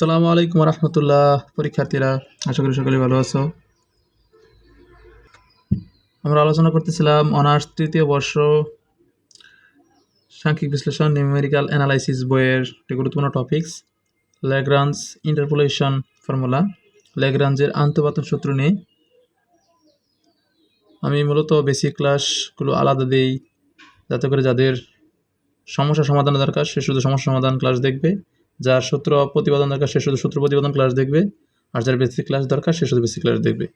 সালামু আলাইকুম রহমতুল্লাহ পরীক্ষার্থীরা, আশা করি সকলে ভালো আছো। আমরা আলোচনা করতেছিলাম অনার্স তৃতীয় বর্ষ সাংখ্যিক বিশ্লেষণ নিউমেরিক্যাল অ্যানালাইসিস বইয়ের একটি গুরুত্বপূর্ণ টপিকস ল্যাগ্রান্স ইন্টারপোলেশন ফর্মুলা ল্যাগ্রাঞ্জের আন্তঃপাতন সূত্র নিয়ে আমি মূলত বেসিক ক্লাসগুলো আলাদা দিই, যাতে করে যাদের সমস্যা সমাধানের দরকার, সে শুধু সমস্যা সমাধান ক্লাস দেখবে। যার সূত্র প্রতিপাদন দরকার, সে শুধু সূত্র প্রতিপাদন ক্লাস দেখবে, আর যার বেসিক ক্লাস দরকার, সে শুধু বেসিক ক্লাস দেখবে।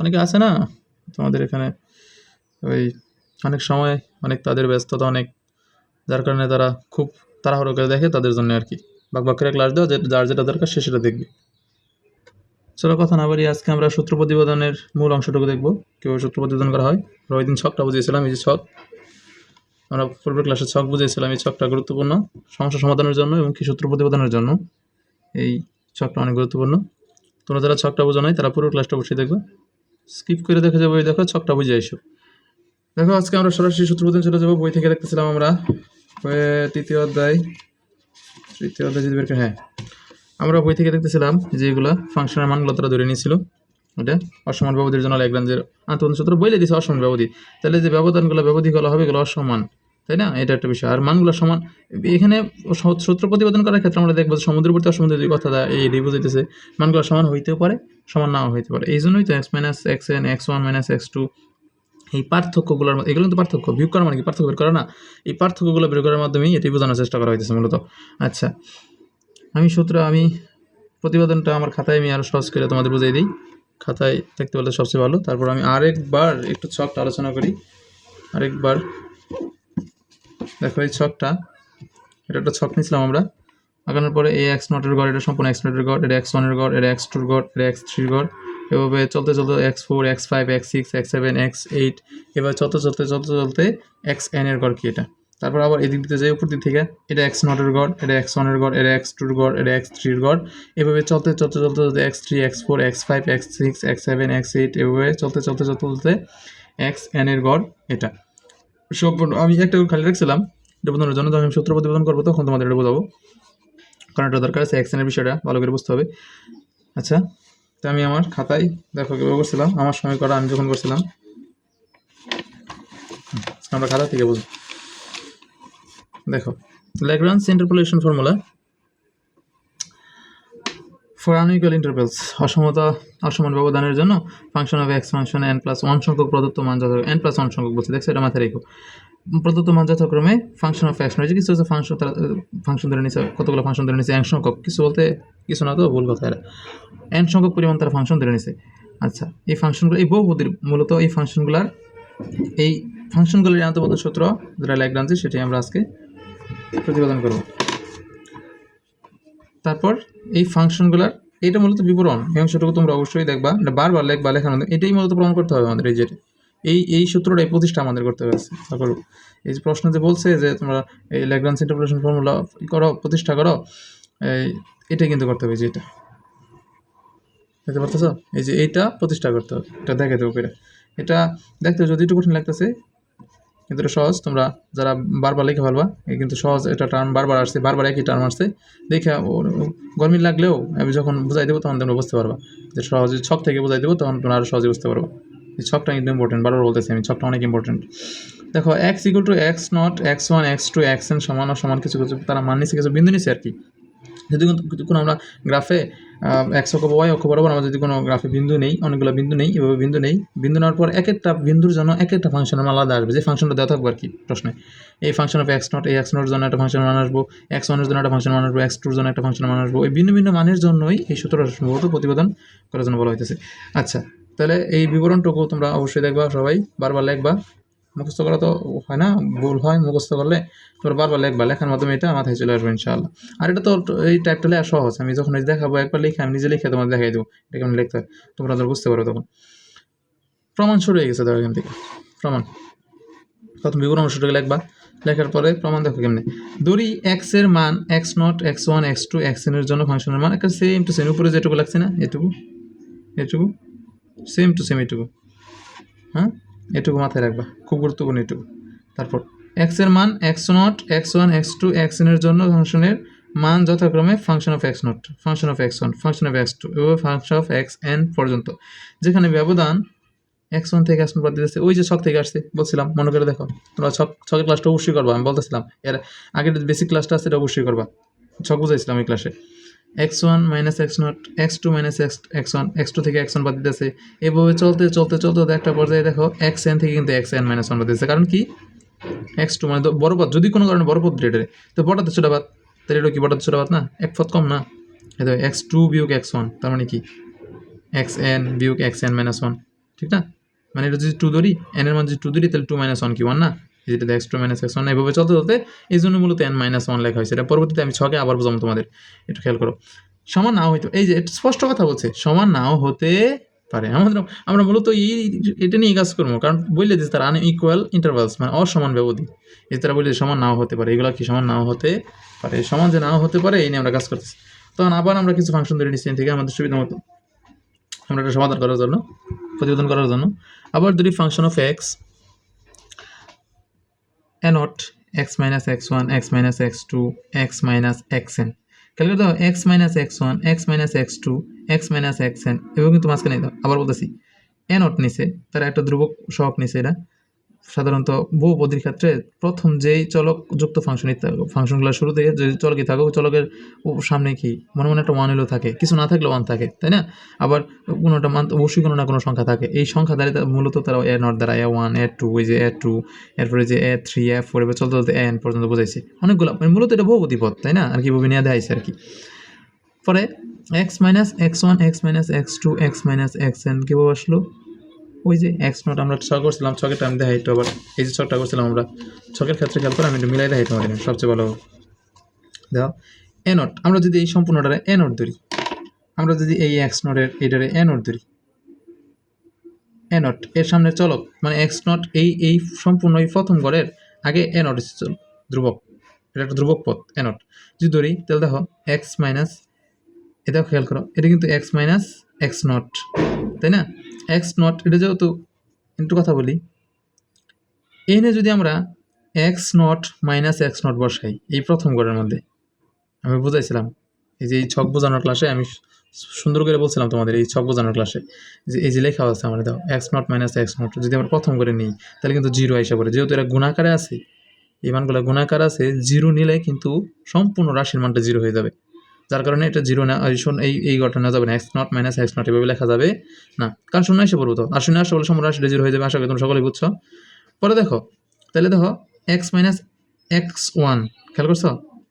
অনেকে আছে না, তোমাদের এখানে ওই অনেক সময় অনেক তাদের ব্যস্ততা অনেক, যার কারণে তারা খুব তাড়াহুড়ো করে দেখে তাদের জন্য আর কি। বাক বাক করে ক্লাস দেওয়া যার যেটা দরকার, সে সেটা দেখবে। চলো কথা না বলি আজকে আমরা সূত্র প্রতিপাদনের মূল অংশটুকু দেখব, কীভাবে সূত্র প্রতিপাদন করা হয়। ওই দিন ছকটা বুঝিয়েছিলাম, এই যে ছক। আমরা পূর্বের ক্লাসে ছক বুঝেছিলাম এই ছকটা গুরুত্বপূর্ণ। সমস্যা সমাধানের জন্য এবং কি সূত্র প্রতিপাদনের জন্য এই ছকটা অনেক গুরুত্বপূর্ণ। তোমরা যারা ছকটা বোঝো নাই, তারা পুরো ক্লাসটা বসে দেখবে। স্কিপ করে দেখে যাব, দেখো, ছকটা বুঝে আইসো দেখো, আজকে আমরা সরাসরি সূত্র প্রতিপাদন চলে যাব। বই থেকে দেখতেছিলাম আমরা তৃতীয় অধ্যায়। তৃতীয় অধ্যায় যদি হ্যাঁ। আমরা বই থেকে দেখতেছিলাম যে এগুলা ফাংশনের মানগুলো তারা ধরে নিয়েছিল। এটা অসমান ব্যবধির জন্য ল্যাগ্রাঞ্জের আন্তঃন সূত্র বইলে দিছে অসমান ব্যবধি। তাহলে যে ব্যবধানগুলো ব্যবধিগুলো হবে, এগুলো অসমান। তাই না? এটা একটা বিষয়। আর মানগুলো সমান, এখানে সূত্র প্রতিপাদন করার ক্ষেত্রে আমরা দেখব সমুদ্রবর্তী অসমুদ্রের দুই কথা এই এটাই বুঝাইতেছে মানগুলো সমান হইতেও পারে, সমান নাও হইতে পারে। এই জন্যই তো X minus X N X one minus X two এই পার্থক্যগুলোর এগুলো তো পার্থক্য, বিয়োগ করা মানে কি? পার্থক্য বের করা না। এই পার্থক্যগুলো বের করার মাধ্যমেই এটি বোঝানোর চেষ্টা করা হইতেছে মূলত। আচ্ছা আমি সূত্র, আমি প্রতিবেদনটা আমার খাতায় আমি আরও সহজ করে তোমাদের বুঝিয়ে দিই। খাতায় দেখতে পারলে সবচেয়ে ভালো। তারপর আমি আরেকবার একটু ছকটা আলোচনা করি। আরেকবার দেখো এই ছকটা এটা একটা ছক নিয়েছিলাম আমরা আগানোর পরে এই এক্স নটের গড় এটা সম্পূর্ণ এক্স নটের গড় এটা এক্স ওয়ানের গড় এটা এক্স টুর গড় এটা এক্স থ্রির গড় এভাবে চলতে চলতে X four X five X six X seven X eight এবার চলতে চলতে চলতে চলতে এক্স এন এর গড় কি এটা তারপর আবার এদিক দিতে যাই উপর দিক থেকে এটা এক্স নটের গড় এটা এক্স ওয়ানের গড় এটা এক্স টুর গড় এটা এক্স থ্রির গড় এভাবে চলতে চলতে চলতে চলতে X three X four X five X six X seven X eight এভাবে চলতে চলতে চলতে চলতে এক্স এন এর গড় এটা সম্পূর্ণ আমি একটা খালি রাখছিলাম, এটা বোঝানোর জন্য আমি সূত্র প্রতিবেদন করব, তখন তোমাদের এটা বোঝাবো। কারণ এটা দরকার আছে অ্যাকশনের বিষয়টা, ভালো করে বুঝতে হবে। আচ্ছা তো আমি আমার খাতায় দেখো কীভাবে করছিলাম, আমার সময় করা আমি যখন করছিলাম। আমরা খাতা থেকে বুঝব। দেখো Lagrange's interpolation formula for intervals, অসমতা, অসমান ব্যবধানের জন্য function of X function N plus one সংখ্যক প্রদত্ত মান যথাক্রমে এন প্লাস ওয়ান সংখ্যক বলছে, দেখছ এটা মাথায় রেখো। প্রদত্ত মান যথাক্রমে ফাংশন অফ এক্স রয়েছে, কিছু হচ্ছে ফাংশন তারা ফাংশন ধরে নিছে, কতগুলো ফাংশন ধরে নিছে এক সংখ্যক, কিছু বলতে কিছু না তো, ভুল কথা এটা এন সংখ্যক পরিমাণ তারা ফাংশন ধরে নিছে। আচ্ছা এই ফাংশনগুলো এই বহুপদীর মূলত এই ফাংশনগুলার এই ফাংশনগুলির আন্তঃপাত সূত্র, যেটা ল্যাগ্রাঞ্জে সেটি আমরা আজকে প্রতিপাদন করব। তারপর এই ফাংশনগুলার এটা মূলত বিবরণ। এই অংশটুকু তোমরা অবশ্যই দেখবা এটা বারবার লেখবা, লেখার মধ্যে। এটাই মূলত প্রমাণ করতে হবে আমাদের এই যে এই এই সূত্রটা, এই প্রতিষ্ঠা আমাদের করতে হবে তারপর এই যে প্রশ্ন যে বলছে যে তোমরা এই ল্যাগ্রান্স ইন্টারপ্রেশন ফর্মুলা করো, প্রতিষ্ঠা করো এটাই কিন্তু করতে হবে যে এটা। দেখতে পারতেছো? এই যে এইটা প্রতিষ্ঠা করতে হবে। এটা দেখে দেবো পেরে এটা দেখতে যদি একটু কঠিন লাগতেছে কিন্তু এটা সহজ। তোমরা যারা বারবার লিখে ফেলবা কিন্তু সহজ এটা টার্ম বারবার আসছে, বারবার একই টার্ম আসছে। দেখে গরমি লাগলেও আমি যখন বুঝাই দেবো তখন তোমরা বুঝতে পারবা। যে সহজে ছক থেকে বুঝাই দেবো তখন তোমরা আরও সহজে বুঝতে পারবা। এই ছকটা কিন্তু ইম্পর্টেন্ট বারবার বলতেছি আমি, ছকটা অনেক ইম্পর্টেন্ট দেখো X equal to X naught X one X two X N সমান সমান কিছু কিছু, তারা মান নিচ্ছে কিছু বিন্দু নিচ্ছে আর কি। যদি কোনো আমরা গ্রাফে এক্স অক্ষ ওয়াই অক্ষ বরাবর আমরা যদি কোনো গ্রাফে বিন্দু নেই, অনেকগুলো বিন্দু নেই, এভাবে বিন্দু নেই, বিন্দু নেওয়ার পর এক একটা বিন্দুর জন্য এক একটা ফাংশনের মান আলাদা আসবে। যে ফাংশনটা দেওয়া থাকবে আর কি প্রশ্নে। এই ফাংশন অফ এক্স নট এই এক্স নটের জন্য একটা ফাংশন মান আসব এক্স ওয়ানের জন্য একটা ফাংশন মান আসব এক্স টুর জন্য একটা ফাংশন মান আসব, এই ভিন্ন ভিন্ন মানের জন্যই এই সূত্রটা সম্ভবত প্রতিবেদন করার জন্য বলা হইতেছে। আচ্ছা তাহলে এই বিবরণটুকু তোমরা অবশ্যই দেখবা সবাই, বারবার লেখবা। মুখস্থ করা তো হয় না, ভুল হয়, মুখস্থ করলে তোমরা বারবার লেখবা, লেখার মাধ্যমে এটা মাথায় চলে আসবে ইনশাআল্লাহ। আর এটা তো এই টাইপটা লেখা সহজ, আমি যখন দেখাবো, একবার লিখে আমি নিজে লিখে তোমাদের দেখাই দেবো, এটা কেমন লিখতে তোমরা তো বুঝতে পারো তখন। প্রমাণ শুরু হয়ে গেছে দেখো এখান থেকে, প্রমাণ। প্রথম বিবরণ অংশটাকে লিখবা, লেখার পরে প্রমাণ দেখো কেমনি। ধরি এক্সের মান X naught X one X two এক্সের জন্য ফাংশনের মান একটা সেম টু সেম উপরে যেটুকু লাগছে না, এটুকু এটুকু সেম টু সেম এটুকু। হ্যাঁ? এটুকু মাথায় রাখবা, খুব গুরুত্বপূর্ণ এটুকু। তারপর এক্সের মান X naught X one X two এক্সের জন্য ফাংশনের মান যথাক্রমে function of X naught function of X one function of X two এবং ফাংশন অফ এক্স এন পর্যন্ত। যেখানে ব্যবধান এক্স ওয়ান থেকে এক্স বাদ দিতেছে, ওই যে ছক থেকে আসছে, বলছিলাম, মনে করে দেখো, তোমরা ছক, ছকের ক্লাসটা অবশ্যই করবা, আমি বলতেছিলাম, এর আগের বেসিক ক্লাসটা আছে, এটা অবশ্যই করবা। ছক বুঝাইছিলাম এই ক্লাসে X one minus X naught X two minus X X one X two থেকে এক্স ওয়ান বাদ দিতেছে। এভাবে চলতে চলতে চলতে একটা পর্যায়ে দেখো এক্স এন থেকে কিন্তু এক্স এন মাইনাস ওয়ান বাদ দিতেছে। কারণ কি? এক্স টু মানে বড় পদ, যদি কোনো কারণে বড় পদ রেটে, তো বড়াতে ছোটা বাদ। তাহলে এটা কি বড়াতে ছোটা বাদ না? এক পদ কম না। তো এক্স টু বিয়োগ এক্স ওয়ান তার মানে কি? এক্স এন বিয়োগ এক্স এন মাইনাস ওয়ান ঠিক না? মানে এটা যদি টু ধরি এর মান যদি টু ধরি, তাহলে টু মাইনাস ওয়ান কি? ওয়ান না? যেটা X two minus X one এভাবে চলতে চলতে এই জন্য মূলত এন মাইনাস ওয়ান লেখা হয়েছে। এটা পরবর্তীতে আমি ছকে আবার বোঝাবো তোমাদের। একটু খেয়াল করো। সমান নাও হইতো এই যে এটা স্পষ্ট কথা বলছে, সমান নাও হতে পারে। আমাদের আমরা মূলত এই এটা নিয়ে কাজ করব, কারণ বললে যে তার আনইকুয়াল ইন্টারভালস মানে অসমান ব্যবধি। এই তারা বললে সমান নাও হতে পারে, এগুলো কি সমান নাও হতে পারে? সমান যে নাও হতে পারে, এই নিয়ে আমরা কাজ করতেছি। তখন আবার আমরা কিছু ফাংশন ধরে নিচ্ছি থেকে আমাদের সুবিধা মতো। আমরা এটা সমাধান করার জন্য, প্রতিবেদন করার জন্য। আবার দুটি function of x A naught X minus X one X minus X two X minus X N calculate দাও X minus X one X minus X two X minus X N এবং কিন্তু মাঝখানে দাও আবার বলতেছি। এ নট নিচে, তারা একটা ধ্রুবক সহক নিছে এটা। সাধারণত বহু বহুপদীর ক্ষেত্রে প্রথম যেই চলক যুক্ত ফাংশন ফাংশনগুলো শুরু থেকে যদি চলকই থাকে ওই চলকের সামনে কি? মনে মনে একটা ওয়ান এলো থাকে। কিছু না থাকলে ওয়ান থাকে, তাই না? আবার কোনোটা মান অবশ্যই কোনো না কোনো সংখ্যা থাকে। এই সংখ্যা দ্বারা মূলত তারা এ নট দ্বারা এ ওয়ান এ টু ওই যে এ টু এরপরে যে এ থ্রি এ ফোর এবার চলতে চলতে এন পর্যন্ত বোঝাইছে। অনেকগুলো মানে মূলত এটা বহুপদী পদ তাই না? আর কি নিয়ে দেখাইছে আর কি। পরে X minus X one X minus X two X minus X N কীভাবে আসলো? ওই যে এক্স নট আমরা ছক করছিলাম ছকের টাইম দেখাই একটু আবার। এই যে ছকটা করছিলাম আমরা, ছকের ক্ষেত্রে খেয়াল করে, আমি একটু মিলাই দেখাই তোমাদের সবচেয়ে ভালো। দেখো এ নট আমরা যদি এই সম্পূর্ণটারে এ নট ধরি, আমরা যদি এই এক্স নটের এইটারে এ নট ধরি এ নট এর সামনে চলক মানে এক্স নট এই এই সম্পূর্ণ, এই প্রথম ঘরের আগে এ নট চল, ধ্রুবক, এটা একটা ধ্রুবক পথ এ নট যদি ধরি, তাহলে দেখো এক্স মাইনাস এটাও খেয়াল করো, এটা কিন্তু এক্স মাইনাস এক্স নট তাই না? এক্স নট এটা যেহেতু একটু কথা বলি এনে যদি আমরা X naught minus X naught বসাই, এই প্রথম ঘরের মধ্যে, আমি বুঝাইছিলাম, এই যে এই ছক বোঝানোর ক্লাসে আমি সুন্দর করে বলছিলাম তোমাদের এই ছক বোঝানোর ক্লাসে যে এই যে লেখা আছে আমার দাও X naught minus X naught যদি আমরা প্রথম করে নিই, তাহলে কিন্তু জিরো আইসা পড়ে, যেহেতু এরা গুণাকারে আছে, এই মানগুলো গুণাকার আছে জিরো নিলে কিন্তু সম্পূর্ণ রাশির মানটা জিরো হয়ে যাবে। যার কারণে এটা জিরো না শূন্য- এই এই ঘটনা যাবে না। X naught minus X naught এভাবে লেখা যাবে না। কারণ শূন্য এসে পড়ব তো। আর শূন্য আসে বলে সম্পূর্ণ রাশিটা জিরো হয়ে যাবে, আশা করি তোমরা সকলেই বুঝছ। পরে দেখো, তাহলে দেখো এক্স মাইনাস এক্স ওয়ান খেয়াল করছ?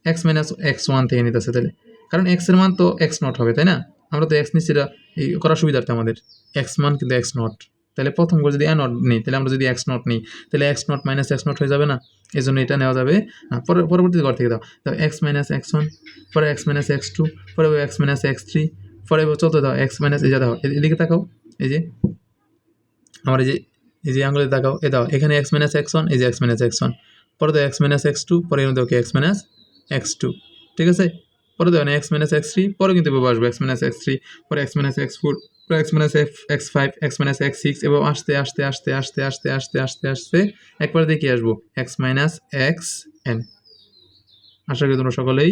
এক্স মাইনাস এক্স ওয়ান থেকে নিতেছে তাহলে। কারণ এক্সের মান তো এক্স নট হবে, তাই না? আমরা তো এক্স নিচ্ছি এই করার সুবিধার্থে আমাদের। এক্স মান কিন্তু এক্স নট তাহলে প্রথম করে যদি এ নট নিই, তাহলে আমরা যদি এক্স নট নিই, তাহলে x naught minus x naught হয়ে যাবে না? এই জন্য এটা নেওয়া যাবে না পরে পরবর্তী ঘর থেকে দাও। তো এক্স মাইনাস এক্স ওয়ান পরে এক্স মাইনাস এক্স টু পরে এক্স মাইনাস এক্স থ্রি পরে চলতে দাও এক্স মাইনাস এই যে দাও এদিকে তাকাও, এই যে, আমার এই যে এই যে আঙুলে তাকাও, এ দাও, এখানে এক্স মাইনাস এক্স ওয়ান এই যে এক্স মাইনাস এক্স ওয়ান পরে দাও এক্স মাইনাস এক্স টু পরে এর মধ্যে okay x minus x two ঠিক আছে? পরে দাও এক্স মাইনাস এক্স থ্রি পরে কিন্তু এভাবে আসবে এক্স মাইনাস এক্স থ্রি পরে এক্স মাইনাস এক্স ফোর পরে x minus x x five x minus x six এবং আসতে আসতে আসতে আসতে আসতে আসতে আসতে আসতে একবার দেখে আসব? এক্স মাইনাস এক্স এন আশা করি তোমরা সকলেই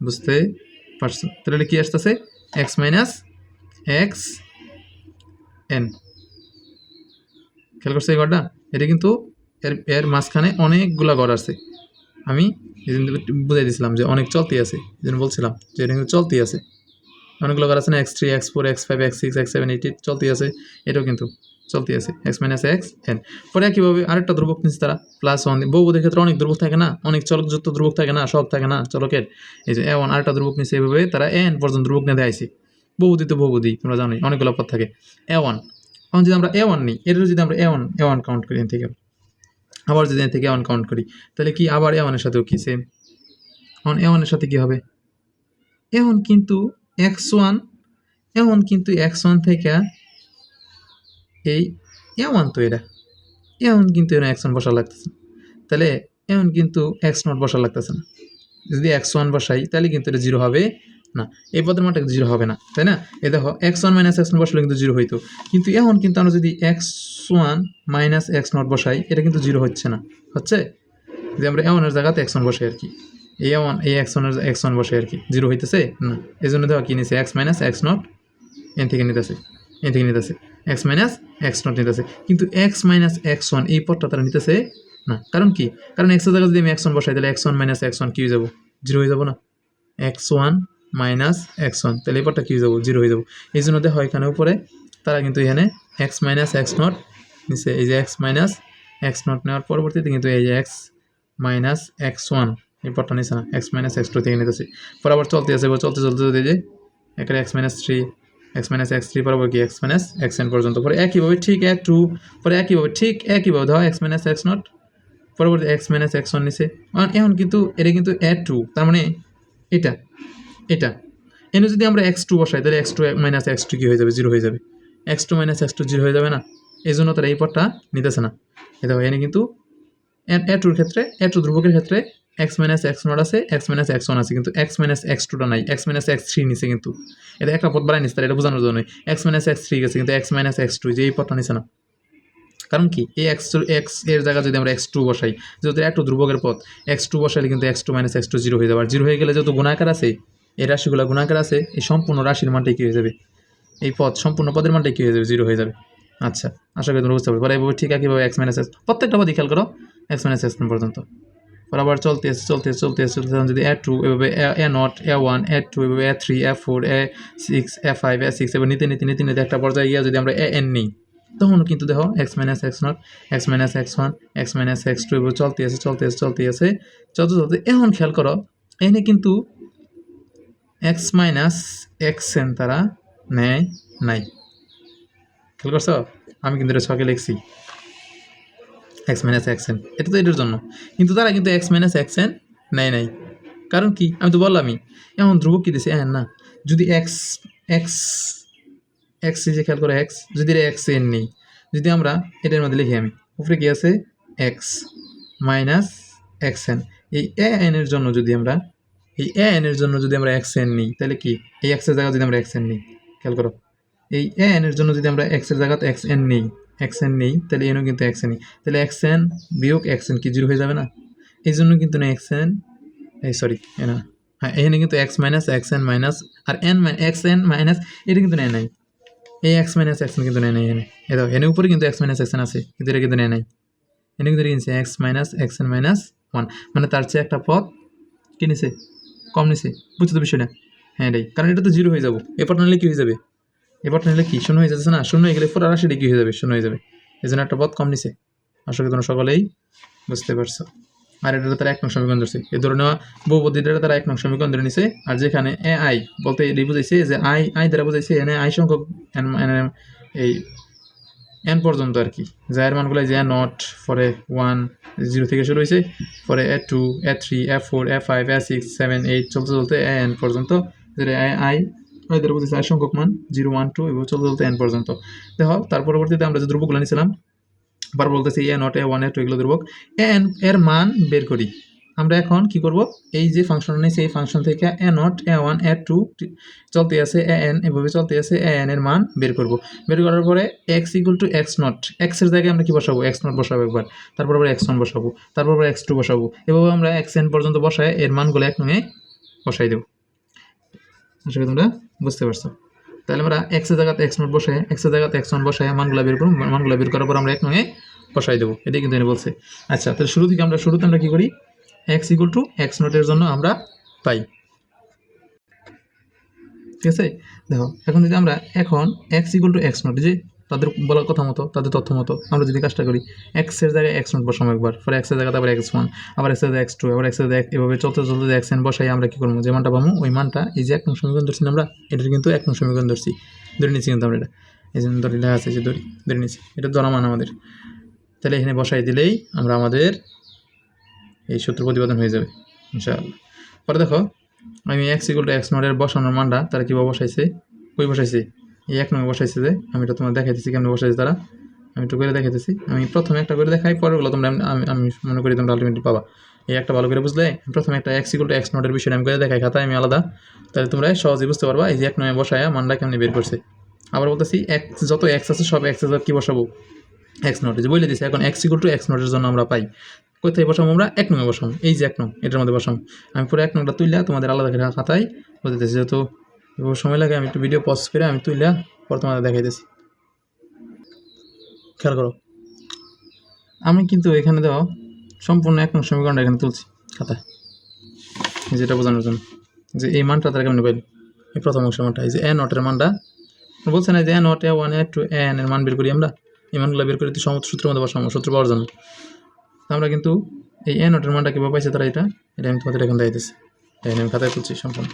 বুঝতে পারছ তাহলে কি আসতেছে? এক্স মাইনাস এক্স এন খেয়াল করছ এই ঘরটা? এটা কিন্তু এর এর মাঝখানে অনেকগুলা ঘর আছে। আমি এই জন্য বুঝাই দিয়েছিলাম যে অনেক চলতি আছে, এই জন্য বলছিলাম যে এটা কিন্তু চলতি আছে। অনেকগুলো ঘর আছে না x three x four x five x six x seven eight eight চলতি আছে, এটাও কিন্তু চলতি আছে এক্স মাইনাস এক্স এন পরে কীভাবে আরেকটা ধ্রুবক নিচ্ছে তারা প্লাস ওয়ান বহুদের ক্ষেত্রে অনেক ধ্রুবক থাকে না, অনেক চলকযুক্ত ধ্রুবক থাকে না, সব থাকে না, চলকের। এই যে এ ওয়ান আরেকটা ধ্রুবক নিচ্ছে এইভাবে তারা এন পর্যন্ত ধ্রুবক নিয়ে দেখাইছে। বহুদি তো বহুদি, তোমরা জানোই, অনেকগুলো পদ থাকে। এ ওয়ান এখন যদি আমরা এ ওয়ান নিই এটার যদি আমরা a one a one count করি থেকে। আবার যদি থেকে ওয়ান কাউন্ট করি, তাহলে কি আবার এ ওয়ানের সাথেও কি সেম এখন এ ওয়ানের সাথে কি হবে? এখন কিন্তু এক্স ওয়ান এখন কিন্তু এক্স ওয়ান থেকে এই এ ওয়ান তো এরা এখন কিন্তু এরা এক্স ওয়ান বসা লাগতেছে। তাহলে এখন কিন্তু এক্স নট বসা লাগতেছে না। যদি এক্স ওয়ান বসাই, তাহলে কিন্তু এটা জিরো হবে না, এই পদের মানটা কিন্তু জিরো হবে না, তাই না? এ দেখো x one minus x naught বসলে কিন্তু জিরো হইতো। কিন্তু এখন কিন্তু আমরা যদি x one minus x naught বসাই, এটা কিন্তু জিরো হচ্ছে না, হচ্ছে? যদি আমরা এমনের জায়গাতে এক্স ওয়ান বসাই আর কি এ ওয়ান এই এক্স ওয়ানের এক্স ওয়ান বসে আর কি জিরো হইতেছে? না, এই জন্য দেখো কি নিছে x minus x naught n থেকে নিতেছে এন থেকে নিতেছে এক্স মাইনাস এক্স নট নিতেছে। কিন্তু এক্স মাইনাস এক্স ওয়ান এই পদটা তারা নিতেছে? না, কারণ কি? কারণ এক্সের জায়গায় যদি আমি এক্স ওয়ান বসাই, তাহলে x one minus x one কি হয়ে যাব? জিরো হয়ে যাব না। X one minus x one. তাহলে পদটা কি যাব? জিরো হয়ে যাব। এই জন্য দেখো এখানে উপরে, তারা কিন্তু এখানে এক্স মাইনাস এক্স নট নিচে। এই যে এক্স মাইনাস এক্স নট নেওয়ার পরবর্তীতে কিন্তু এই যে এক্স মাইনাস এক্স ওয়ান, এই পদটা নিচে না, এক্স মাইনাস এক্স টু থেকে নিতেছি। বরাবর চলতে আছে, এবার চলতে চলতে যদি যে এখানে x minus three, x minus x three বরাবর কি? এক্স মাইনাস এক্স এন পর্যন্ত। পরে একইভাবে ঠিক এক, টু, পরে একইভাবে ঠিক একইভাবে ধরো এক্স মাইনাস এক্স নট পরবর্তী এক্স মাইনাস এক্স ওয়ান নিচে। এখন কিন্তু এটা কিন্তু এ টু, তার মানে এটা। এটা এনে যদি আমরা এক্স টু বসাই তাহলে x two minus x two কি হয়ে যাবে জিরো হয়ে যাবে x two minus x two zero হয়ে যাবে না এই জন্য তারা এই পথটা নিতেছে না এটা এনে কিন্তু এ টুর ক্ষেত্রে এ টু ধ্রুবকের ক্ষেত্রে এক্স মাইনাস এক্স নট আছে এক্স মাইনাস এক্স ওয়ান আছে কিন্তু এক্স মাইনাস এক্স টুটা নাই এক্স মাইনাস এক্স থ্রি নিছে কিন্তু এটা একটা পথ বাড়াই নিচ্ছে তারা এটা বোঝানোর জন্য এক্স মাইনাস এক্স থ্রি গেছে কিন্তু এক্স মাইনাস এক্স টু যে এই পথটা নিছে না কারণ কি এই এক্স এক্সের জায়গায় যদি আমরা এক্স টু বসাই যেহেতু একটু ধ্রুবকের পথ এক্স টু বসাইলে কিন্তু x two minus x two zero হয়ে যাবে আর জিরো হয়ে গেলে যেহেতু গুণাকার আছে এই রাশিগুলো গুণাকার আছে, এই সম্পূর্ণ রাশির মানটাই কী হয়ে যাবে? এই পদ, সম্পূর্ণ পদের মানটাই কী হয়ে যাবে? জিরো হয়ে যাবে। আচ্ছা আশা করি তোমরা বুঝতে পারবে। পরে এইভাবে ঠিক একইভাবে এক্স মাইনাস এক্স প্রত্যেকটা পদই খেয়াল করো এক্স মাইনাস এক্স পর্যন্ত। পর আবার চলতে আসে চলতে আসে চলতে আসে চলতে যদি এ টু এভাবে a naught a one a two এভাবে a three a four a six a five a six এবার নিতে নিতে নিতে নিতে একটা পর্যায়ে গিয়ে যদি আমরা এ এন নিই, তখন কিন্তু দেখো x minus x naught x minus x one x minus x two এভাবে চলতে আসে চলতে আসে চলতে আসে চলতে চলতে, এখন খেয়াল করো এনে কিন্তু এক্স মাইনাস এক্স এন তারা নেয় নাই। খেয়াল করছ? আমি কিন্তু এটা ছকে লিখছি। X minus x n. এটা তো এটার জন্য। কিন্তু তারা কিন্তু এক্স মাইনাস এক্স এন নেয় নাই। কারণ কি? আমি তো বললামই, এখন ধ্রুবক কী দিছে? হ্যাঁ না। যদি এক্স এক্স এক্স যে খেয়াল করে, এক্স, যদি এটা এক্স এন নেই, যদি আমরা এটার মধ্যে লিখি আমি, উপরে কি আছে? X minus x n. এই এ এনের জন্য যদি আমরা এই এ এর জন্য যদি আমরা এক্স এন নিই তাহলে কি এই এক্সের জায়গায় যদি আমরা এক্স এন নিই খেয়াল করো এই এ এর জন্য যদি আমরা এক্সের জায়গাতে এক্স এন নেই এক্স এন নেই তাহলে এনও কিন্তু এক্স নিই তাহলে এক্স এন বিয়োগ এক্স এন কি জিরো হয়ে যাবে না এই জন্য কিন্তু না এক্স এন এই সরি না হ্যাঁ এখানে কিন্তু x minus x n minus আর এন এক্স এন মাইনাস এটা কিন্তু নেয় নাই এই এক্স মাইনাস এক্স এন কিন্তু নেয় নাই এনে এ দাও এনে উপরে কিন্তু এক্স মাইনাস এক্স এন আছে কিন্তু এটা কিন্তু নেয় নাই এনে কিন্তু কিনছে x minus x n minus one মানে তার চেয়ে একটা পথ কি নিছে কম নিছে, বুঝছ তো বিষয়টা? হ্যাঁ এটাই কারণ এটা তো জিরো হয়ে যাব। এরপর নিলে কি হয়ে যাবে? এবার নিলে কি? শূন্য হয়ে যাচ্ছে না? শূন্য হয়ে গেলে পুরো রাশিটা কি হয়ে যাবে, শূন্য হয়ে যাবে। এই জন্য একটা পথ কম নিছে। আশা করি তোমরা সকলেই বুঝতে পারছ। আর এটা তারা এক নং সমীকরণ ধরছে। এই ধরে নেওয়া বহুপদীটা তারা এক নং সমীকরণ ধরে নিছে। আর যেখানে এ আই বলতে এটি বুঝাইছে যে আই আই দ্বারা বুঝাইছে এনে আই সংখ্যক এই এন পর্যন্ত আর কি। যার মানগুলো যে নট ফরে ওয়ান জিরো থেকে শুরু হয়েছে ফরে a two a three a four a five a six seven eight চলতে চলতে এ এন পর্যন্ত। যেটা আই দ্বারা বুঝেছে আই সংখ্যক মান জিরো ওয়ান টু এবং চলতে চলতে এন পর্যন্ত। দেখো, তার পরবর্তীতে আমরা যে ধ্রুবকগুলো নিয়েছিলাম আবার বলতেছি a naught a one a two এগুলো ধ্রুবক। এন এর মান বের করি। আমরা এখন কি করব? এই যে ফাংশন নিয়েছি, এই ফাংশন থেকে a naught a one a two চলতে আছে এ এন এভাবে চলতে আছে এ এন এর মান বের করব। বের করার পরে x equal to x naught এক্সের জায়গায় আমরা কি বসাবো? এক্স নট বসাবো একবার। তারপর আবার এক্স ওয়ান বসাবো। তারপর আবার এক্স টু বসাবো। এভাবে আমরা এক্স এন পর্যন্ত বসায় এর মানগুলো এক নঙে বসাই দেবো। আশা করি তোমরা বুঝতে পারছ। তাহলে আমরা এক্সের জায়গাতে এক্স নট বসায় এক্সের জায়গাতে এক্স ওয়ান বসায় মানগুলো বের করব। মানগুলো বের করার পর আমরা এক নঙে বসাই দেবো। এটাই কিন্তু এনে বলছে। আচ্ছা তাহলে শুরু থেকে আমরা শুরুতে আমরা কি করি? এক্স ইকুয়াল টু এক্স নটের জন্য আমরা পাই। ঠিক আছে? দেখো, এখন যদি আমরা এখন x equal to x naught যে তাদের বলার কথা মতো, তাদের তথ্য মতো, আমরা যদি কাজটা করি এক্সের জায়গায় এক্স নট বসাবো একবার। পরে এক্সের জায়গাতে আবার এক্স ওয়ান আবার এক্সের জায়গায় এক্স টু আবার এক্সের জায়গায় এভাবে চলতে চলতে এক্স এন বসাই, আমরা কী করব? যে মানটা পাবো, ওই মানটা, এই যে এক নং সমীকরণ ধরছি আমরা, এটার কিন্তু এক নং সমীকরণ ধরছি। ধরে নিচ্ছি কিন্তু আমরা এটা। এই জন্য ধরে আছে যে ধরি, ধরে নিচ্ছি। এটা ধরা মান আমাদের। তাহলে এখানে বসাই দিলেই আমরা আমাদের এই সূত্র প্রতিপাদন হয়ে যাবে, ইনশাআল্লাহ। পরে দেখো, আমি এক্স ইকুয়াল টু এক্স নটের বসানোর মানটা তারা কীভাবে বসাইছে? কই বসাইছে? এই এক নয় বসাইছে যে, আমি এটা তোমার দেখাইতেছি কেমন বসাইছে তারা। আমি একটু করে দেখাইতেছি। আমি প্রথমে একটা করে দেখাই, পরেরগুলো তোমরা আমি- আমি মনে করি তোমরা আলটিমেটলি পাবা। এই একটা ভালো করে বুঝলে, প্রথমে একটা এক্স ইকুয়াল টু এক্স নটের বিষয়টা আমি করে দেখাই, খাতায় আমি আলাদা। তাহলে তোমরা সহজে বুঝতে পারবা, এই যে এক নয় বসায় মানটা কেমনি বের করছে। আবার বলতেছি এক্স যত এক্স আছে সব এক্স কি বসাবো? এক্স নট যে বলে দিছে, এখন এক্স ইকুয়াল টু এক্স নটের জন্য আমরা পাই। কোথায় বসাবো আমরা এক নঙে বসাবো এই যে এক নং, এটার মধ্যে বসাবো আমি পুরো এক নংটা তুললে তোমাদের আলাদা করে খাতায় বলতেছি, যেহেতু সময় লাগে, আমি একটু ভিডিও পজ করে আমি তুললে পর তোমাদের দেখাইতেছি। খেয়াল করো। আমি কিন্তু এখানে দেওয়া সম্পূর্ণ এক নং সমীকরণটা এখানে তুলছি খাতায় যেটা বোঝানোর জন্য, যে এই মানটা তারা কেমন পাইল? এই প্রথম অংশের মানটা, এই যে এ নটের মানটা। বলছে না যে a naught a one a two n এর মান বের করি আমরা? এই মানগুলো বের করে সমস্ত সূত্রের মধ্যে বসাম সূত্র পাওয়ার জন্য। আমরা কিন্তু এই এ নোটের মানটা কীভাবে পাইছে তারা এটা? এটা আমি তোমাদের এখন দেখাইতেছি এখানে আমি খাতায় তুলছি সম্পূর্ণ।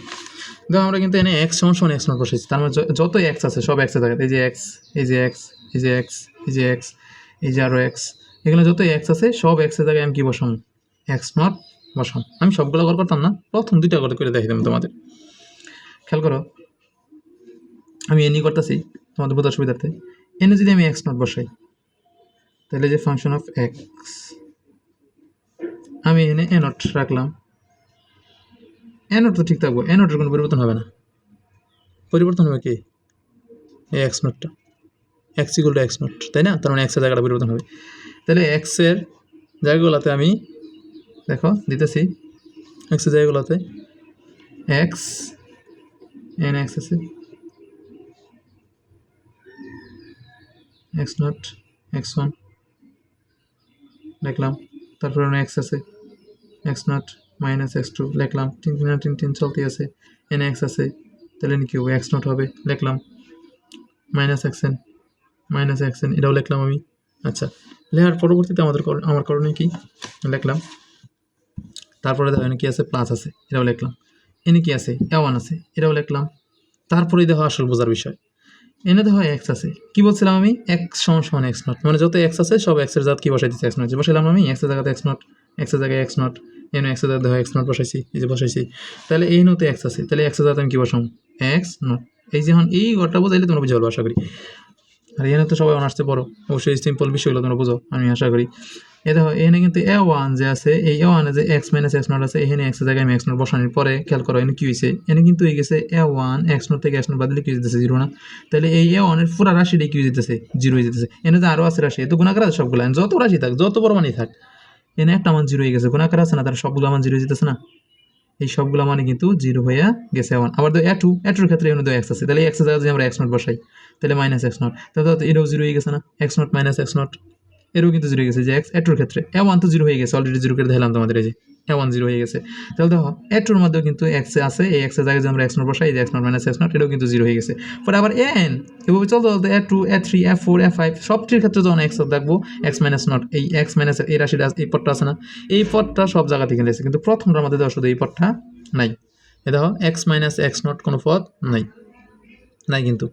দেখো, আমরা কিন্তু এনে এক্স সমান সমান এক্স নট বসেছি তার মানে য- যত এক্স আছে, সব এক্সে থাকে। এই যে এক্স এই যে এক্স এই যে এক্স এই যে এক্স এই যে আরও এক্স এগুলো যত এক্স আছে, সব এক্সের জায়গায় আমি কি বসাম? X not বসাম। আমি সবগুলো কর করতাম না। প্রথম দুইটা করে করে দেখাইতাম তোমাদের। খেয়াল করো, আমি এনি করতেছি তোমাদের বোঝার সুবিধার্থে এনে যদি আমি এক্স নট বসাই, তাহলে যে ফাংশন অফ এক্স আমি এনে এ নট রাখলাম। এ নট তো ঠিক থাকব। এ নটের কোনো পরিবর্তন হবে না। পরিবর্তন হবে কি? এই এক্স নটটা এক্স টু এক্স নট তাই না? তার মানে এক্সের জায়গাটা পরিবর্তন হবে। তাহলে এক্সের জায়গাগুলোতে আমি, দেখো, দিতেছি। এক্সের জায়গাগুলোতে এক্স এন এক্স আছে। এক্স নট এক্স ওয়ান লিখলাম তারপরে এক্স আছে। X naught minus x two, লিখলাম। তিন তিন তিন তিন চলতে আছে। এন এক্স আছে, তাহলে কি এক্স নট হবে, লিখলাম। Minus x n, minus x n, এটাও লিখলাম আমি। আচ্ছা লেখার পরবর্তীতে আমাদের আমার করণীয় কি? লিখলাম। তারপরে দেখো এনে কি আছে? প্লাস আছে, এটাও লিখলাম। এনে কি আছে? এ ওয়ান আছে, এটাও লিখলাম। তারপরেই দেখো আসল বোঝার বিষয়। এনে দেখো এক্স আছে। কি বলছিলাম আমি? এক্স সমান সমান এক্স নট। মানে যত এক্স আছে, সব এক্সের জাত কি বসাই দিচ্ছি এক্স নট বসাইলাম আমি এক্সের জায়গাতে এক্স নট। এক্সের জায়গায় এক্স নট এনে এক্সের জায়গায় এক্স নট বসাইছি, এই যে বসাইছি। তাহলে এই নতে এক্স আছে, তাহলে এক্সের জায়গাতে আমি কি বসাম? X not. এই যে এখন এই ঘরটা বোঝাইলে তোমরা বুঝে আশা করি। আর এখানে তো সবাই অনার্সে পড়ো, অবশ্যই সিম্পল বিষয়গুলো তোমরা বুঝো, আমি আশা করি। এ দেখো, এখানে কিন্তু এ ওয়ান যে আছে, এই এ ওয়ানে যে এক্স মাইনাস এক্স নট আছে, এখানে এক্সের জায়গায় আমি এক্স নট বসানোর পরে খেয়াল করো, এখানে কি হয়েছে এখানে কিন্তু হয়ে গেছে এ ওয়ান এক্স নট থেকে এক্স নট বাদলে কি যেতেছে? জিরো না। তাহলে এই এ ওয়ানের পুরো রাশিটাই কি যেতেছে? জিরো হয়ে যেতেছে। এনে যে আরও আছে রাশি এ তো গুণাকার আছে সবগুলো, যত রাশি থাক, যত বড় থাক এনে একটা মান জিরো হয়ে গেছে। গুণাকার আছে না? তার সবগুলো মান জিরো যেতেছে না? এই সবগুলো মানে কিন্তু জিরো হয়ে গেছে এমন আবার তো টু টুর ক্ষেত্রে এখানে তো এক্স আছে। তাহলে এক্সের জায়গায় যদি আমরা এক্স নট বসাই, তাহলে মাইনাস এক্স নট তাহলে তো এটাও জিরো হয়ে গেছে না? X naught minus x naught এরও কিন্তু জিরো হয়ে গেছে যে এক্স টুর ক্ষেত্রে। এ ওয়ান তো জিরো হয়ে গেছে অলরেডি জিরো করে দিলাম তোমাদের এই যে। এ ওয়ান জিরো হয়ে গেছে। তাহলে দেখো এ টুর মধ্যেও কিন্তু এক্স আছে। এই এক্সের জায়গায় আমরা এক্স নট বসাই এই x naught minus x naught এটাও কিন্তু জিরো হয়ে গেছে। পরে আবার এন এভাবে চলতে চলতে a two a three a four a five সবটির ক্ষেত্রে যখন এক্স দেখব এক্স মাইনাস নট এই এক্স মাইনাস এই রাশিটা আছে, এই পদটা আছে না? এই পদটা সব জায়গা থেকে নিয়েছে কিন্তু প্রথমটার মধ্যে দেওয়া শুধু এই পদটা নাই। এ দেখো এক্স মাইনাস এক্স নট কোনো পদ নাই। নাই কিন্তু।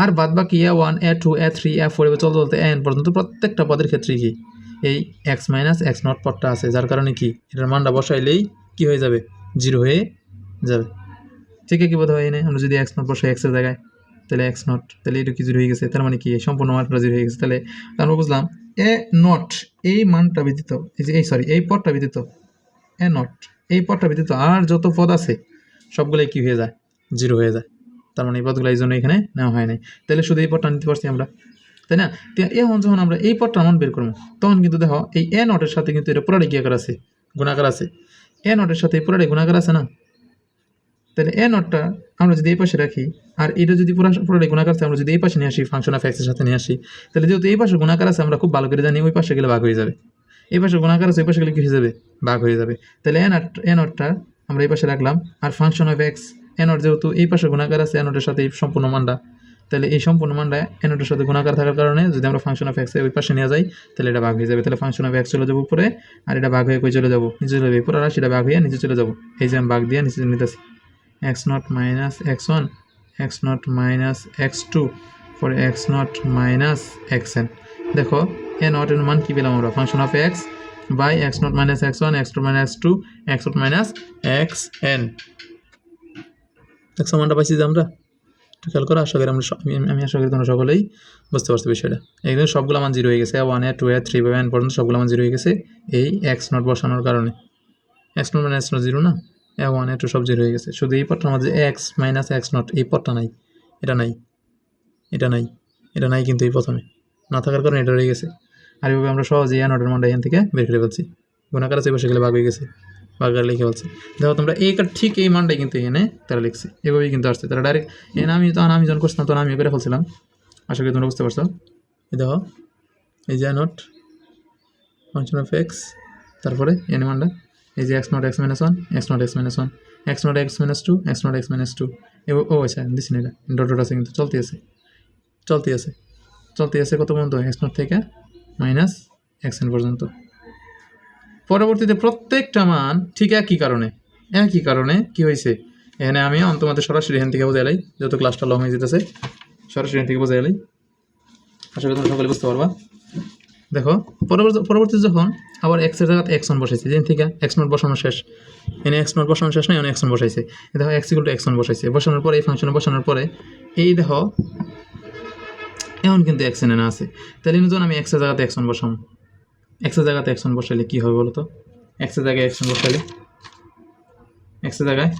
আর বাদ বাকি a one a two a three a four এবার চলতে চলতে এ এন পর্যন্ত প্রত্যেকটা পদের ক্ষেত্রেই কি? এই এক্স মাইনাস এক্স নট পদটা আছে। যার কারণে কি? এটার মানটা বসাইলেই কি হয়ে যাবে? জিরো হয়ে যাবে। ঠিক কি বোধ হয় এনে। আমরা যদি এক্স নট বসাই এক্সের জায়গায়, তাহলে এক্স নট তাহলে এটা কি জিরো হয়ে গেছে? তার মানে কি? সম্পূর্ণ মানটা জিরো হয়ে গেছে। তাহলে আমরা বুঝলাম এ নট এই মানটা ব্যতীত, এই যে, এই সরি এই পদটা ব্যতীত এ নট এই পদটা ব্যতীত আর যত পদ আছে, সবগুলোই কি হয়ে যায়? জিরো হয়ে যায়। তার মানে এই পদগুলো এই জন্য এখানে নেওয়া হয় নাই। তাহলে শুধু এই পদটা নিতে পারছি আমরা। তাই না? এখন যখন আমরা এই পদটা মান বের করব, তখন কিন্তু দেখো এই এ নটের সাথে কিন্তু এটা পুরাটাই কি আছে? গুণাকার আছে। এ নটের সাথে এই পুরাটাই গুণাকার আছে না? তাহলে এ নটটা আমরা যদি এই পাশে রাখি, আর এটা যদি পুরা গুণাকার আছে, আমরা যদি এই পাশে নিয়ে আসি ফাংশন অফ এক্সের সাথে নিয়ে আসি, তাহলে যেহেতু এই পাশে গুণাকার আছে, আমরা খুব ভালো করে জানি ওই পাশে গেলে ভাগ হয়ে যাবে। এই পাশে গুণাকার আছে, ওই পাশে গেলে কি হয়ে যাবে? ভাগ হয়ে যাবে। তাহলে এ নট এ নটটা আমরা এই পাশে রাখলাম, আর function of x a naught যেহেতু এই পাশে গুণাকার আছে, এ নটের সাথে এই সম্পূর্ণ মানটা তাহলে এই সম্পূর্ণ মানটা এ নটের সাথে গুণাকার থাকার কারণে যদি আমরা ফাংশন অফ এক্স ওই পাশে নিয়ে যাই, তাহলে এটা ভাগ হয়ে যাবে। তাহলে ফাংশন অফ এক্স চলে যাব উপরে, আর এটা ভাগ হয়ে কই চলে যাব? নিচে চলে যাবে। পুরো রাশিটা ভাগ হয়ে নিচে চলে যাব। এই যে আমি ভাগ দিয়ে নিচে নিতেছি x naught minus x one x naught minus x two for x naught minus x n দেখো এ নট এর মান কী পেলাম আমরা? Function of x by x naught minus x one x two minus two x naught minus x n দেখছ মানটা পাইছি যে আমরা? খেয়াল করো, আশা করি আমরা আমি আশা করি তোমরা সকলেই বুঝতে পারছ বিষয়টা। এখানে সবগুলো মান জিরো হয়ে গেছে। One a two a three by n পর্যন্ত সবগুলো মান জিরো হয়ে গেছে। এই এক্স নট বসানোর কারণে। এক্স নট মানে এক্স নট জিরো না? এ ওয়ান এ টু সব জিরো হয়ে গেছে। শুধু এই পদটার মধ্যে এক্স মাইনাস এক্স নট এই পদটা নাই। এটা নাই। এটা নাই। এটা নাই কিন্তু এই প্রথমে। না থাকার কারণে এটা রয়ে গেছে। আর এভাবে আমরা সহজেই এ নটের মানটা এখান থেকে বের করে ফেলছি। গুণাকার আছে, বসে গেলে ভাগ হয়ে গেছে। ভাগার লিখে বলছে। দেখো তোমরা, এই কার ঠিক এই মানটাই কিন্তু এনে তারা লিখছে। এভাবেই কিন্তু আসছে। তারা ডাইরেক্ট এখানে আমি তখন আমি যখন করছিলাম, তখন আমি করে ফেলছিলাম। আশা করি তোমরা বুঝতে পারছ। এই দেখো, এই যে নোট ফাংশন অফ এক্স তারপরে এন মানটা। এই যে x naught x minus one x naught x minus one x naught x minus two x naught x minus two ও আচ্ছা দিছি না এটা। ডট ডট আছে কিন্তু চলতে আছে। চলতে আছে। চলতে আছে কত পর্যন্ত? এক্স নট থেকে মাইনাস এক্স এন পর্যন্ত। পরবর্তীতে প্রত্যেকটা মান ঠিক একই কারণে একই কারণে কি হয়েছে? এখানে আমি তোমাদের সরাসরি এখান থেকে বোঝাইলাই যত ক্লাসটা লং হয়ে যেতেছে, সরাসরি এখান থেকে বোঝাইলাই আশা করি তোমরা সকলে বুঝতে পারবা। দেখো, পরবর্তী পরবর্তী যখন আবার এক্সের জায়গাতে এক্স ওয়ান বসাইছে যেদিন থেকে এক্স নোট বসানো শেষ। এনে এক্স নোট বসানো শেষ নয় এনে এক্স বসাইছে। দেখো x equal to x one বসাইছে। বসানোর পরে, এই ফাংশনে বসানোর পরে, এই দেখো এখন কিন্তু এক্স এনে না আছে। তাহলে যখন আমি এক্সের জায়গাতে এক্স ওয়ান বসাম এক্সের জায়গাতে ওয়ান বসাইলে কী হবে বলো তো এক্সের জায়গায় ওয়ান বসাইলে? এক্সের জায়গায়?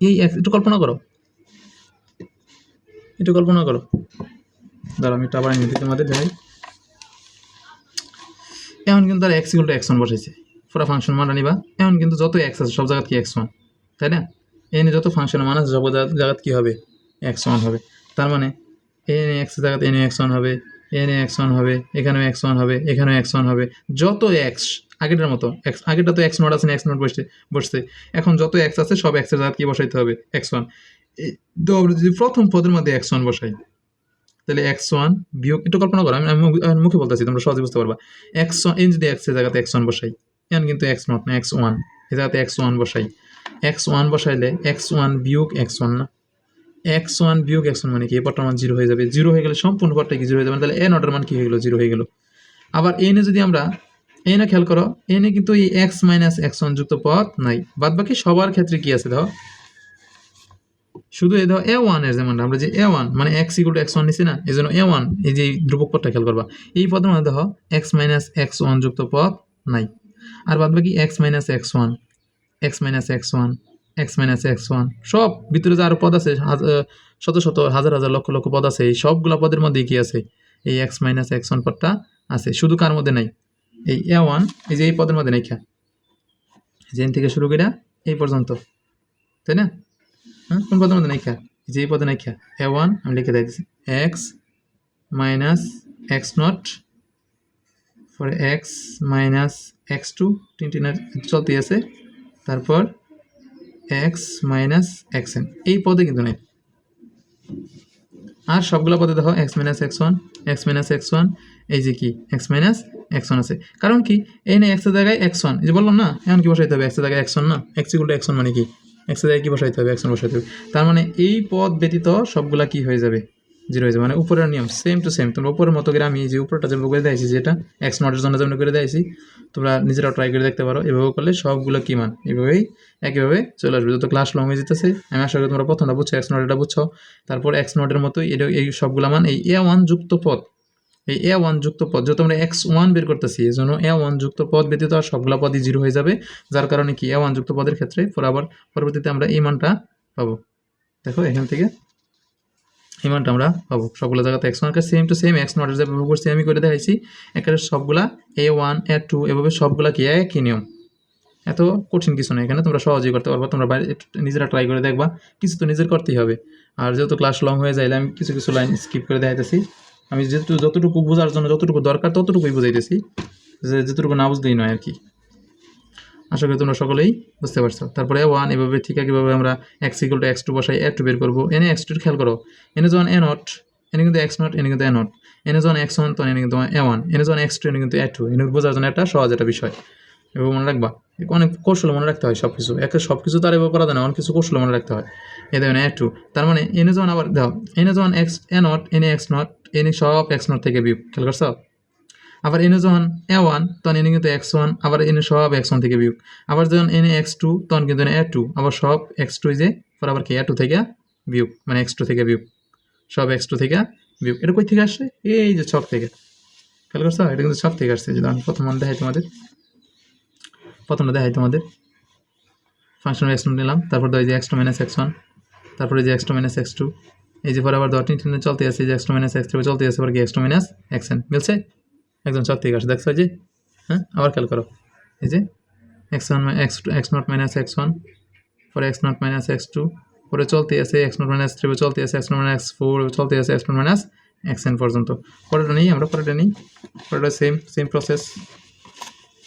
এই এক- একটু কল্পনা করো। একটু কল্পনা করো। দাঁড়া আমি টাবার নিতে তোমাদের, দেখাই। এখন কিন্তু তারা এক্স ইকুয়াল টু ওয়ান বসাইছে। পুরো ফাংশন মানটা নিবা। এখন কিন্তু যত এক্স আছে, সব জায়গায় কি এক্স ওয়ান তাই না? এনে যত ফাংশনের মান আছে, সব জায়গায় কী হবে? এক্স ওয়ান হবে। তার মানে এন এক্স জায়গাতে এন এক্স ওয়ান হবে এন এক্স ওয়ান হবে এখানেও এক্স ওয়ান হবে এখানেও এক্স ওয়ান হবে যত এক্স আগেরটার মতো এক্স আগেরটা তো এক্স নোট আছে এক্স নোট বসছে বসছে এখন যত এক্স আছে সব এক্সের জায়গায় কি বসাইতে হবে এক্স ওয়ান যদি প্রথম পদের মধ্যে এক্স ওয়ান বসাই তাহলে এক্স ওয়ান বিয়োগ একটু কল্পনা করো আমি মুখ- বলতেছি তোমরা সহজে বুঝতে পারবা এক্স এই যদি এক্সের জায়গাতে এক্স ওয়ান বসাই এখন কিন্তু এক্স নট না এক্স ওয়ান এই জায়গাতে এক্স ওয়ান বসাই এক্স ওয়ান বসাইলে এক্স ওয়ান বিয়োগ এক্স ওয়ান না এক্স ওয়ান বিয়োগ এক্স ওয়ান মানে কি? এই পটটার মান জিরো হয়ে যাবে। জিরো হয়ে গেলে সম্পূর্ণ পটটা কি জিরো হয়ে যাবে? তাহলে এ নটের মান কি হয়ে গেলো? জিরো হয়ে গেলো। আবার এনে যদি আমরা এনে খেয়াল করো এনে কিন্তু এই এক্স মাইনাস এক্স ওয়ান যুক্ত পথ নাই। বাদ বাকি সবার ক্ষেত্রে কি আছে ধর শুধু এই ধরো এ ওয়ানের যেমন আমরা যে এ ওয়ান মানে x equal to x one নিছি না? এই জন্য এ ওয়ান এই যে ধ্রুবক পদটা খেয়াল করবা। এই পদের মধ্যে ধর এক্স মাইনাস এক্স ওয়ান যুক্ত পদ নাই। আর বাদ বাকি x minus x one x minus x one x minus x one সব ভিতরে যে আরও পদ আছে শত শত, হাজার হাজার, লক্ষ লক্ষ পদ আছে, এই সবগুলা পদের মধ্যে কি আছে? এই এক্স মাইনাস এক্স ওয়ান পদটা আছে, শুধু কার মধ্যে নাই? এই এ ওয়ান এই যে এই পদের মধ্যে নাই খা জেন থেকে শুরু করে এই পর্যন্ত, তাই না? হ্যাঁ কোন পদের মধ্যে নাই খা যে এই পদে নাই খা এ ওয়ান আমি লিখে দিচ্ছি x minus x naught for x minus x two তিনটি চলতেই আছে। তারপর এক্স মাইনাস এক্স এন এই পদে কিন্তু নেই। আর সবগুলো পদে দেখো x minus x one x minus x one এই যে কি? এক্স মাইনাস এক্স ওয়ান আছে। কারণ কি? এই না এক্সের জায়গায় এক্স ওয়ান যে বললাম না, এখন কি বসাইতে হবে? এক্সের জায়গায় এক্স ওয়ান না? X equal to x one মানে কি? এক্সের জায়গায় কি বসাইতে হবে? এক্স ওয়ান বসাইতে হবে। তার মানে এই পদ ব্যতীত সবগুলা কি হয়ে যাবে? জিরো হয়ে যাবে মানে উপরের নিয়ম সেম টু সেম তোমরা উপরের মতো করে আমি যে উপরটা যেভাবে করে দিয়েছি, যেটা এক্স নটের জন্য যেমন করে দিয়েছি, তোমরা নিজেরাও ট্রাই করে দেখতে পারো, এভাবে করলে সবগুলো কি মান? এভাবেই, একইভাবে চলে আসবে। যত ক্লাস লং হয়ে যেতেছে, আমি আশা করি তোমরা প্রথমটা বুঝছ এক্স নট এটা বুঝছ, তারপর এক্স নটের মতো এটা, এই সবগুলো মান, এই এ ওয়ান যুক্ত পদ, এই এ ওয়ান যুক্ত পদ, যত আমরা এক্স ওয়ান বের করতেছি, এই জন্য এ ওয়ান যুক্ত পদ ব্যতীত আর সবগুলা পদই জিরো হয়ে যাবে, যার কারণে কি এ ওয়ান যুক্ত পদের ক্ষেত্রে পর আবার পরবর্তীতে আমরা এই মানটা পাবো। দেখো, এখান থেকে এই আমরা পাবো। সবগুলো জায়গাতে এক্স ওয়ানকে সেম টু সেম এক্স নটের যেভাবে করছি আমি করে দেখাইছি। একেবারে সবগুলা এ ওয়ান এ টু এভাবে সবগুলা কি একই নিয়ম। এত কঠিন কিছু না এখানে, তোমরা সহজেই করতে পারবা, তোমরা বাইরে নিজেরা ট্রাই করে দেখবা, কিছু তো নিজের করতেই হবে। আর যেহেতু ক্লাস লং হয়ে যাইলে আমি কিছু কিছু লাইন স্কিপ করে দেখাইতেছি। আমি যেহেতু যতটুকু বোঝার জন্য যতটুকু দরকার ততটুকুই বুঝাইতেছি। যে যেটুকু না বুঝলেই নয় আর কি। আশা করি তোমরা সকলেই বুঝতে পারছ তারপরে ওয়ান এভাবে ঠিক কীভাবে আমরা x equal to x two বসাই এ টু বের করব এনে এক্স টুর খেয়াল করো এনে যখন এ নট এনে কিন্তু এক্স নট এনে কিন্তু এ নট এনে যখন এক্স ওয়ান তখন এনে কিন্তু এ ওয়ান এনে যখন এক্স টু এনে কিন্তু এ টু এনে বোঝার জন্য একটা সহজ একটা বিষয় এভাবে মনে রাখবা অনেক কৌশল মনে রাখতে হয় সব কিছু একে সব কিছু তার এভাবে করা যায় না অনেক কিছু কৌশল মনে রাখতে হয় এ দেখেন এ টু তার মানে এনে যখন আবার দাও এনে যখন এক্স এ নট এনে এক্স নট এনে সব এক্স নট থেকে বিয়োগ খেয়াল করছ আবার এনে যখন এ ওয়ান, তখন এনে কিন্তু এক্স ওয়ান, আবার এনে সব এক্স ওয়ান থেকে বিয়োগ। আবার যখন এনে এক্স টু, তখন কিন্তু এ টু, আবার সব এক্স টু যে, পর আবার কি, এ টু থেকে বিয়োগ মানে এক্স টু থেকে বিয়োগ। সব এক্স টু থেকে বিয়োগ। এটা কই থেকে আসছে? এই যে ছক থেকে। খেয়াল করছ? এটা কিন্তু ছক থেকে আসছে। যদি আমি প্রথম মান দেখাই তোমাদের। প্রথমটা দেখাই তোমাদের। ফাংশন এক্স নিলাম। তারপর দেয় যে x two minus x one তারপরে যে x two minus x two এই যে পরে আবার দশ তিন চলতে আছে। যে x two minus x three চলতে আছে। আবার কি x two minus x n মিলছে? একদম সব ঠিক আছে দেখছ যে? হ্যাঁ? আবার খেয়াল করো। এই যে? X one x two x naught minus x one পরে x naught minus x two পরে চলতে আছে এক্স নট মাইনাস থ্রি চলতে আছে x naught minus x four চলতে আছে x naught minus x n পর্যন্ত। পরেটা নেই, আমরা পরেটা নিই। পরেটা সেম সেম প্রসেস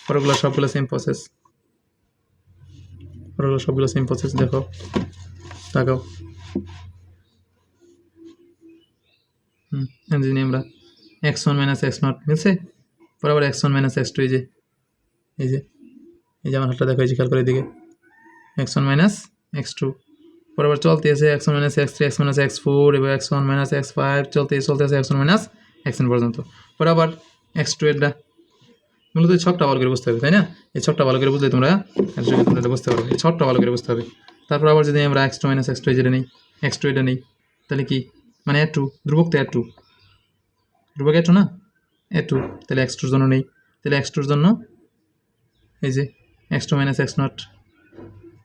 পরেগুলো সবগুলো সেম প্রসেস পরেগুলো সবগুলো সেম প্রসেস দেখো। তাকাও। হুম জানি আমরা x one minus x naught মিলছে? পরে আবার x one minus x two এই যে এই যে এই যে আমার হাতটা দেখো যে খেয়াল করে এদিকে। X one minus x two পরে আবার চলতে আছে x one minus x three x minus x four এবার x one minus x five চলতে চলতে আছে x one minus x n পর্যন্ত। পরে আবার এক্স টু এরটা মূলত এই ভালো করে বুঝতে হবে, তাই না? এই ছকটা ভালো করে বুঝলে তোমরা তোমরা বুঝতে পারবে, এই ভালো করে বুঝতে হবে। তারপর আবার যদি আমরা x two minus x two যেটা নেই এক্স টু এটা নেই, তাহলে কি? মানে এ টু ধ্রুবক তো এ টু ধ্রুবক এ টু না? এ টু তাহলে এক্স টুর জন্য নেই। তাহলে এক্স টুর জন্য এই যে x two minus x naught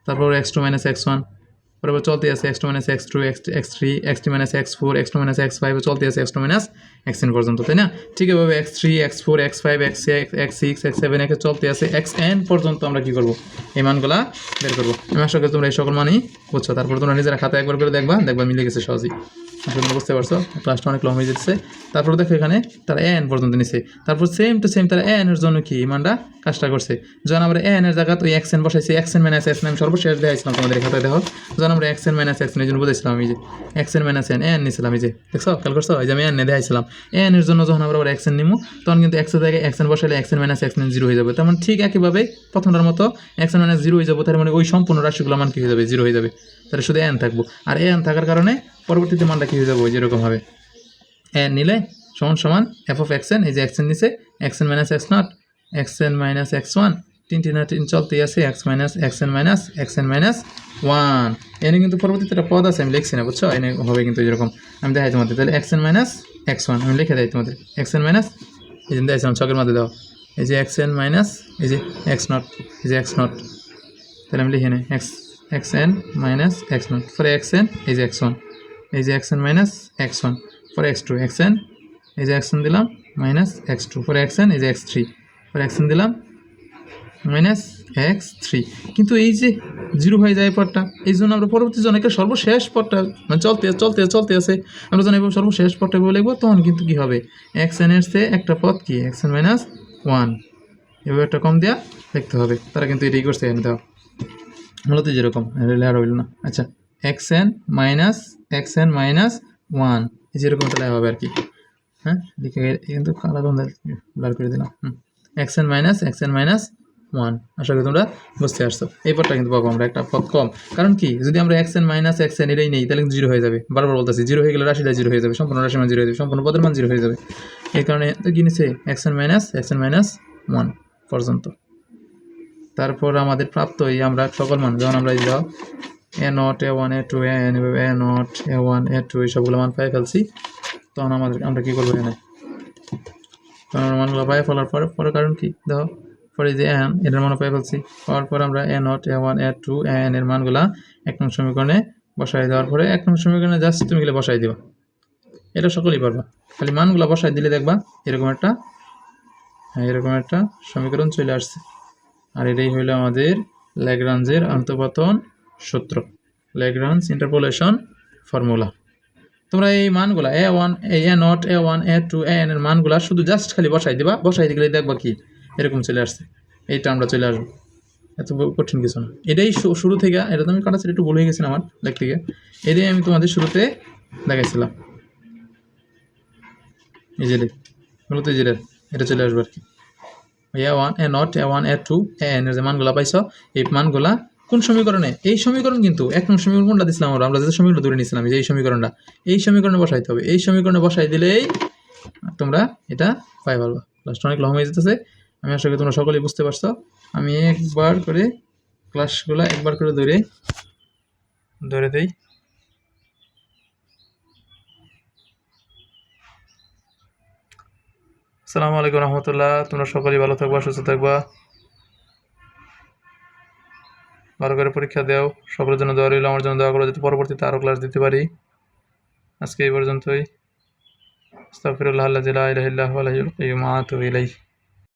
তারপর x two minus x one পরে চলতে আছে x two minus x two x x three x two minus x four x two minus x five চলতে আছে x two minus x n পর্যন্ত, তাই না? ঠিক এভাবে x three x four x five x x six x seven x চলতে আছে x N পর্যন্ত আমরা কী করব? এই মানগুলা বের করব। আমি আশা তোমরা এই সকল মানই বুঝছ। তারপর তোমরা নিজেরা খাতা একবার করে দেখবা দেখবা মিলে গেছে সহজেই। তোমরা বুঝতে পারছ ক্লাসটা অনেক লং হয়ে যাচ্ছে। তারপর দেখো এখানে তারা এন পর্যন্ত নিছে। তারপর সেম টু সেম তারা এন এর জন্য কি এই মানটা কাজটা করছে? যখন আমরা এন এর জায়গা ওই এক্স এন বসাইছি x n minus x n সর্বশেষ দেখাইছিলাম তোমাদের খাতায়, দেখো। আমরা এক্স এন মাইনাস এক্স এই জন্য বুঝেছিলাম আমি যে x n minus n n নিছিলাম এই যে দেখছ খেয়াল করছ এই যে আমি এন দেখাইছিলাম এন এর জন্য যখন আমরা আবার এক্স এন নিমু তখন কিন্তু এক্সের জায়গায় x n বসাইলে x n minus x n zero হয়ে যাবে তেমন ঠিক একইভাবে প্রথমটার মতো এক্স এন মাইনাস জিরো হয়ে যাবে তার মানে ওই সম্পূর্ণ রাশিগুলো মান কি হয়ে যাবে জিরো হয়ে যাবে তাহলে শুধু এন থাকব আর এন থাকার কারণে পরবর্তীতে মানটা কি হয়ে যাবে ওই যেরকম হবে এন নিলে সমান সমান এফ অফ এক্স এন এই যে এক্স এন নিছে x n minus x naught x n minus x one তিন তিন আর তিন চলতেই আছে x minus x minus x minus one এনে কিন্তু পরবর্তীতে একটা পদ আছে, আমি লিখছি না, বুঝছ? এনে হবে কিন্তু যেরকম আমি দেখাই তোমাদের, তাহলে এক্স মাইনাস এক্স ওয়ান আমি লিখে দেয় তোমাদের। এক্স এন মাইনাস এই যে দেখাইছিলাম, ছকের মধ্যে দাও। এই যে এক্স এন মাইনাস এই যে এক্স নট এই যে এক্স নট তাহলে আমি লিখে নিই x x n minus x naught for x n এই যে এক্স ওয়ান এই যে x n minus x one for x two x n এই যে এক্স দিলাম minus x two for x n এই যে এক্স থ্রি ফর এক্স দিলাম মাইনাস এক্স থ্রি কিন্তু এই যে জিরো হয়ে যায় পরটা এই জন্য আমরা পরবর্তী জনকে সর্বশেষ পরটা মানে চলতে চলতে চলতে আছে। আমরা যখন এবার সর্বশেষ পরটা বলে লিখব, তখন কিন্তু কী হবে? এক্স এন এর চেয়ে একটা পথ কি? এক্স এন মাইনাস ওয়ান এভাবে একটা কম দেওয়া দেখতে হবে। তারা কিন্তু এটাই করছে, এনে দাও। মূলত যেরকম রেলে আর হইল না। আচ্ছা x n minus x n minus one যেরকম তাহলে হবে আর কি। হ্যাঁ লিখে কিন্তু আলাদা ব্লার করে দিলাম। হুম x n minus x n minus one আশা করি তোমরা বুঝতে পারছ। এই পদটা কিন্তু পাবো আমরা একটা কম। কারণ কি, যদি আমরা x n minus x n এটাই নেই, তাহলে কিন্তু জিরো হয়ে যাবে। বারবার বলতেছি জিরো হয়ে গেলে রাশিটা জিরো হয়ে যাবে, সম্পূর্ণ রাশির মান জিরো হয়ে যাবে, সম্পূর্ণ পদের মান জিরো হয়ে যাবে। এই কারণে কি নিচ্ছে x n minus x n minus one পর্যন্ত। তারপর আমাদের প্রাপ্ত এই আমরা সকল মান, যেমন আমরা এই যাও a naught a one a two n a naught a one a two এই সবগুলো মান পাই ফেলছি। তখন আমাদের, আমরা কী করব এখানে? তখন মানগুলো পাই ফেলার পরে পরে কারণ কি? দেখো পরে যে এন এটার মান পাই ফেলছি। পাওয়ার পর আমরা a naught, a one, a two n এর মানগুলা এক নং সমীকরণে বসাই দেওয়ার পরে এক নং সমীকরণে জাস্ট তুমি গেলে বসাই দিবা। এটা সকলেই পারবা। খালি মানগুলা বসাই দিলে দেখবা এরকম একটা হ্যাঁ এরকম একটা সমীকরণ চলে আসছে। আর এটাই হইল আমাদের ল্যাগ্রাঞ্জের আন্তঃপাতন সূত্র। ল্যাগ্রাঞ্জ ইন্টারপোলেশন ফর্মুলা তোমরা এই মানগুলা, a one, a naught, a one, a two, a n এর মানগুলা শুধু জাস্ট খালি বসাই দিবা। বসাই দিলে দেখবা কি? এরকম চলে আসছে। এইটা আমরা চলে আসব। এত কঠিন কিছু না। এটাই শুরু থেকে, এটা তো আমি কাটাচ্ছি একটু হয়ে গেছি আমার দেখ থেকে। এটাই আমি তোমাদের শুরুতে দেখাইছিলাম। এই যে মূলত এই যে এটা চলে আসবে আর কি। A one, a naught, a one, a two, a n, এর যে মানগুলা পাইছ, এই মানগুলা কোন সমীকরণে? এই সমীকরণ কিন্তু, এক নং সমীকরণ কোনটা দিছিলাম আমরা? আমরা যে সমীকরণ ধরে নিয়েছিলাম এই যে এই সমীকরণটা, এই সমীকরণে বসাইতে হবে। এই সমীকরণে বসাই দিলেই তোমরা এটা পাই পারবা ক্লাসটা অনেক লং হয়ে যেতেছে। আমি আশা করি তোমরা সকলেই বুঝতে পারছ। আমি একবার করে ক্লাসগুলো একবার করে ধরে ধরে দেই। আসসালামু আলাইকুম রহমতুল্লাহ, তোমরা সকলেই ভালো থাকবা, সুস্থ থাকবা। ভালো করে পরীক্ষা দাও সকলের জন্য দোয়া রইল, আমার জন্য দোয়া করো, যাতে পরবর্তীতে আরও ক্লাস দিতে পারি। আজকে এই পর্যন্তই। আস্তাগফিরুল্লাহ আল্লাযী লা ইলাহা ইল্লা হুয়াল